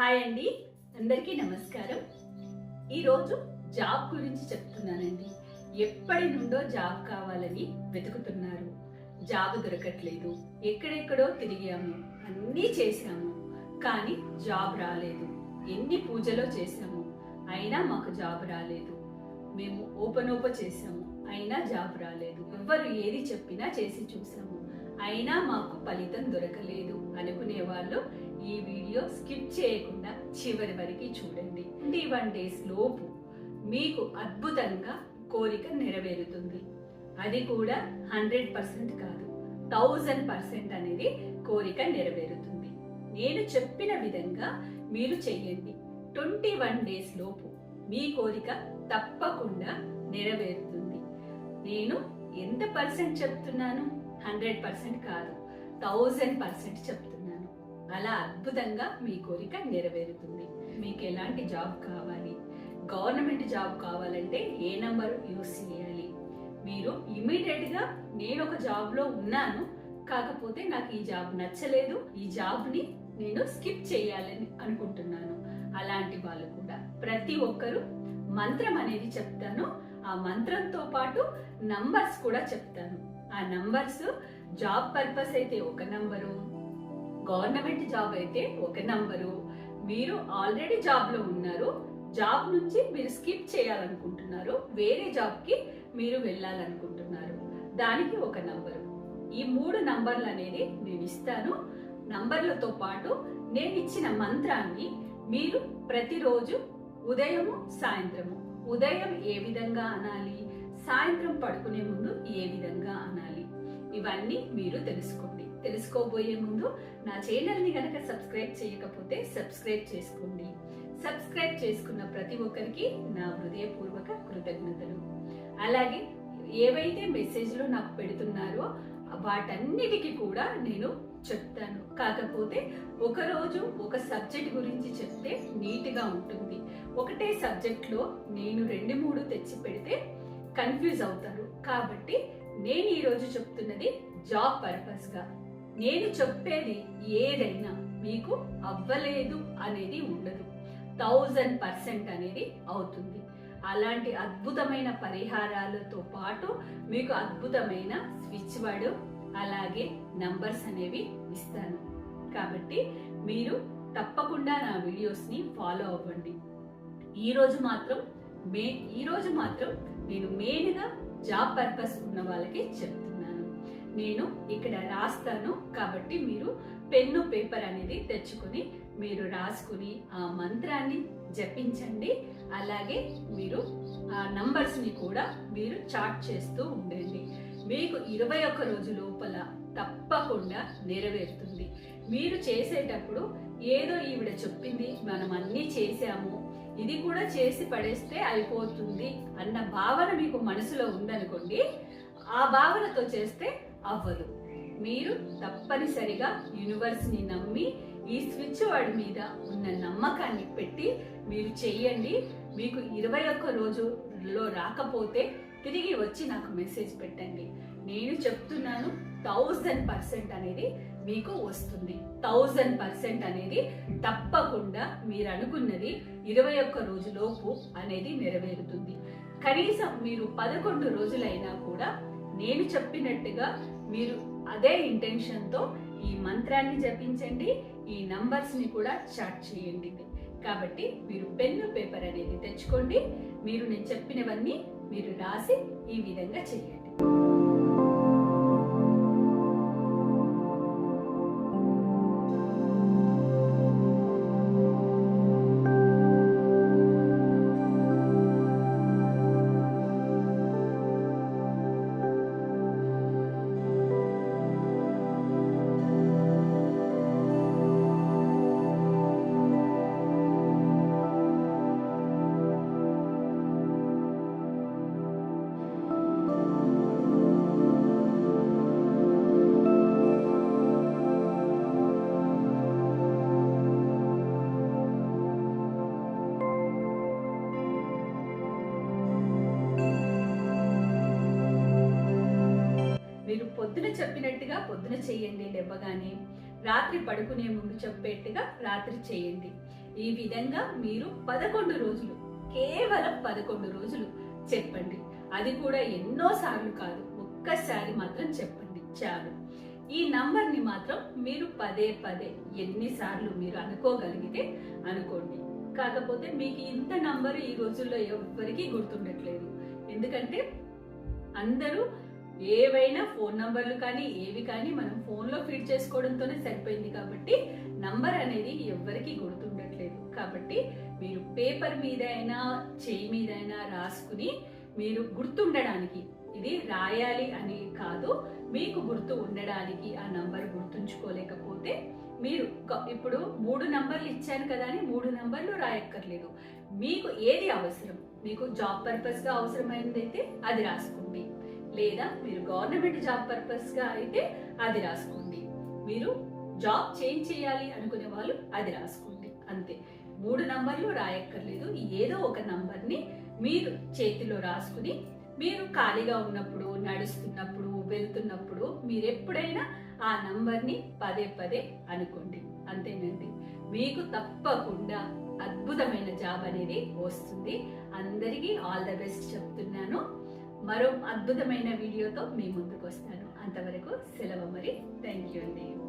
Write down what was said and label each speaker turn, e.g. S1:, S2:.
S1: Hi అండి. అందరికీ నమస్కారం. ఈరోజు జాబ్ గురించి చెప్తున్నానండి. ఎప్పటి నుండో జాబ్ కావాలని వెతుకుతున్నారు. జాబ్ దొరకట్లేదు. ఎక్కడెక్కడో తిరిగాము. అన్నీ చేశాము. కానీ జాబ్ రాలేదు. ఎన్ని పూజలో చేశాము. అయినా మాకు జాబ్ రాలేదు. మేము ఓపెన్ ఓపెన్ చేసాము అయినా జాబ్ రాలేదు. ఎవ్వరు ఏది చెప్పినా చేసి చూసాము అయినా మాకు ఫలితం దొరకలేదు అనుకునే వాళ్ళు ఈ వీడియో స్కిప్ చేయకుండా చివరి వరకు చూడండి. ట్వంటీ వన్ డేస్ లోపు మీకు అద్భుతంగా కోరిక నెరవేరుతుంది. అది కూడా హండ్రెడ్ పర్సెంట్ కాదు థౌజండ్ పర్సెంట్ అనేది కోరిక నెరవేరుతుంది. నేను చెప్పిన విధంగా మీరు చెయ్యండి. ట్వంటీ వన్ డేస్ లోపు మీ కోరిక తప్పకుండా నెరవేరుతుంది. నేను ఎంత పర్సెంట్ చెప్తున్నాను? హండ్రెడ్ పర్సెంట్ కాదు. థౌజండ్ పర్సెంట్ చెప్తున్నాను. అలా అద్భుతంగా మీ కోరిక నెరవేరుతుంది. మీకు ఎలాంటి జాబ్ కావాలి? గవర్నమెంట్ జాబ్ కావాలంటే ఏ నంబర్ యూస్ చేయాలి? మీరు ఇమీడియట్గా నేను ఒక జాబ్లో ఉన్నాను. కాకపోతే నాకు ఈ జాబ్ నచ్చలేదు. ఈ జాబ్ని నేను స్కిప్ చేయాలని అనుకుంటున్నాను. అలాంటి వాళ్ళు కూడా ప్రతి ఒక్కరూ మంత్రం అనేది చెప్తాను. ఆ మంత్రంతో పాటు నంబర్స్ కూడా చెప్తాను. ఆ నంబర్స్ జాబ్ పర్పస్ అయితే ఒక నంబరు గవర్నమెంట్ జాబ్ అయితే ఒక నంబరు మీరు ఆల్రెడీ జాబ్లో ఉన్నారు జాబ్ నుంచి మీరు స్కిప్ చేయాలనుకుంటున్నారు వేరే జాబ్కి మీరు వెళ్ళాలనుకుంటున్నారు. దానికి ఒక నంబరు ఈ మూడు నంబర్లు అనేది నేను ఇస్తాను. నంబర్లతో పాటు నేను ఇచ్చిన మంత్రాన్ని మీరు ప్రతిరోజు ఉదయము సాయంత్రము. ఉదయం ఏ విధంగా అనాలి? సాయంత్రం పడుకునే ముందు ఏ విధంగా అనాలి? ఇవన్నీ మీరు తెలుసుకోండి. తెలుసుకోబోయే ముందు నా ఛానల్ని కనుక గనక సబ్స్క్రైబ్ చేయకపోతే సబ్స్క్రైబ్ చేసుకోండి. సబ్స్క్రైబ్ చేసుకున్న ప్రతి ఒక్కరికి నా హృదయపూర్వక కృతజ్ఞతలు. అలాగే ఏవైతే మెసేజ్లు నాకు పెడుతున్నారో వాటన్నిటికీ కూడా నేను చెప్తాను. కాకపోతే ఒకరోజు ఒక సబ్జెక్ట్ గురించి చెప్తే నీట్గా ఉంటుంది. ఒకటే సబ్జెక్ట్లో నేను రెండు మూడు తెచ్చి పెడితే కన్ఫ్యూజ్ అవుతారు. కాబట్టి నేను ఈరోజు చెప్తున్నది జాబ్ పర్పస్గా నేను చెప్పేది ఏదైనా మీకు అవ్వలేదు అనేది ఉండదు. థౌజండ్ పర్సెంట్ అనేది అవుతుంది. అలాంటి అద్భుతమైన పరిహారాలతో పాటు మీకు అద్భుతమైన స్విచ్ వర్డ్ అలాగే నంబర్స్ అనేవి ఇస్తాను. కాబట్టి మీరు తప్పకుండా నా వీడియోస్ని ఫాలో అవ్వండి. ఈరోజు మాత్రం మే ఈరోజు మాత్రం నేను మెయిన్గా జాబ్ పర్పస్ ఉన్న వాళ్ళకి చెప్తున్నాను. నేను ఇక్కడ రాస్తాను కాబట్టి మీరు పెన్ను పేపర్ అనేది తెచ్చుకొని మీరు రాసుకుని ఆ మంత్రాన్ని జపించండి. అలాగే మీరు ఆ నంబర్స్ని కూడా మీరు చాట్ చేస్తూ ఉండండి. మీకు ఇరవై ఒక్క రోజు లోపల తప్పకుండా నెరవేరుతుంది. మీరు చేసేటప్పుడు ఏదో ఈవిడ చెప్పింది మనం అన్నీ చేశాము. ఇది కూడా చేసి పడేస్తే అయిపోతుంది అన్న భావన మీకు మనసులో ఉందనుకోండి ఆ భావనతో చేస్తే అవ్వదు. మీరు తప్పనిసరిగా యూనివర్స్ని నమ్మి ఈ స్విచ్ వాడి మీద ఉన్న నమ్మకాన్ని పెట్టి మీరు చెయ్యండి మీకు ఇరవై ఒక్క రోజులో రాకపోతే తిరిగి వచ్చి నాకు మెసేజ్ పెట్టండి. నేను చెప్తున్నాను థౌజండ్ పర్సెంట్ అనేది మీకు వస్తుంది. థౌజండ్ పర్సెంట్ అనేది తప్పకుండా మీరు అనుకున్నది ఇరవై ఒక్క రోజులోపు అనేది నెరవేరుతుంది. కనీసం మీరు పదకొండు రోజులైనా కూడా నేను చెప్పినట్టుగా మీరు అదే ఇంటెన్షన్తో ఈ మంత్రాన్ని జపించండి ఈ నంబర్స్ని కూడా చాట్ చేయండి. కాబట్టి మీరు పెన్ను పేపర్ అనేది తెచ్చుకోండి. మీరు నేను చెప్పినవన్నీ మీరు రాసి ఈ విధంగా చేయండి. పొద్దున చెప్పినట్టుగా పొద్దున చేయండి లేవగానే రాత్రి పడుకునే ముందు చెప్పేట్టుగా రాత్రి చేయండి. ఈ విధంగా మీరు పదకొండు రోజులు కేవలం పదకొండు రోజులు చెప్పండి. అది కూడా ఎన్నో సార్లు కాదు ఒక్కసారి మాత్రం చెప్పండి. చాలు. ఈ నంబర్ని మాత్రం మీరు పదే పదే ఎన్నిసార్లు మీరు అనుకోగలిగితే అనుకోండి. కాకపోతే మీకు ఇంత నంబరు ఈ రోజుల్లో ఎవ్వరికీ గుర్తుండట్లేదు. ఎందుకంటే అందరూ ఏవైనా ఫోన్ నంబర్లు కానీ ఏవి కానీ మనం ఫోన్లో ఫీడ్ చేసుకోవడంతోనే సరిపోయింది కాబట్టి నంబర్ అనేది ఎవ్వరికీ గుర్తుండట్లేదు. కాబట్టి మీరు పేపర్ మీద అయినా చేయి మీద అయినా రాసుకుని మీరు గుర్తుండడానికి ఇది రాయాలి అని కాదు మీకు గుర్తు ఉండడానికి ఆ నంబర్ గుర్తుంచుకోలేకపోతే మీరు ఇప్పుడు మూడు నంబర్లు ఇచ్చాను కదా అని మూడు నంబర్లు రాయక్కర్లేదు. మీకు ఏది అవసరం? మీకు జాబ్ పర్పస్ అవసరమైనదైతే అది రాసుకోండి. లేదా మీరు గవర్నమెంట్ జాబ్ పర్పస్గా అయితే అది రాసుకోండి. మీరు జాబ్ చేంజ్ చేయాలి అనుకునే వాళ్ళు అది రాసుకోండి. అంతే. మూడు నంబర్లు రాయక్కర్లేదు. ఏదో ఒక నంబర్ని మీరు చేతిలో రాసుకుని మీరు ఖాళీగా ఉన్నప్పుడు నడుస్తున్నప్పుడు వెళ్తున్నప్పుడు మీరు ఎప్పుడైనా ఆ నంబర్ని పదే పదే అనుకోండి. అంతేనండి. మీకు తప్పకుండా అద్భుతమైన జాబ్ అనేది వస్తుంది. అందరికీ ఆల్ ద బెస్ట్ చెప్తున్నాను. మరో అద్భుతమైన వీడియోతో మీ ముందుకు వస్తాను. అంతవరకు సెలవు మరి. థ్యాంక్ యూ అండి.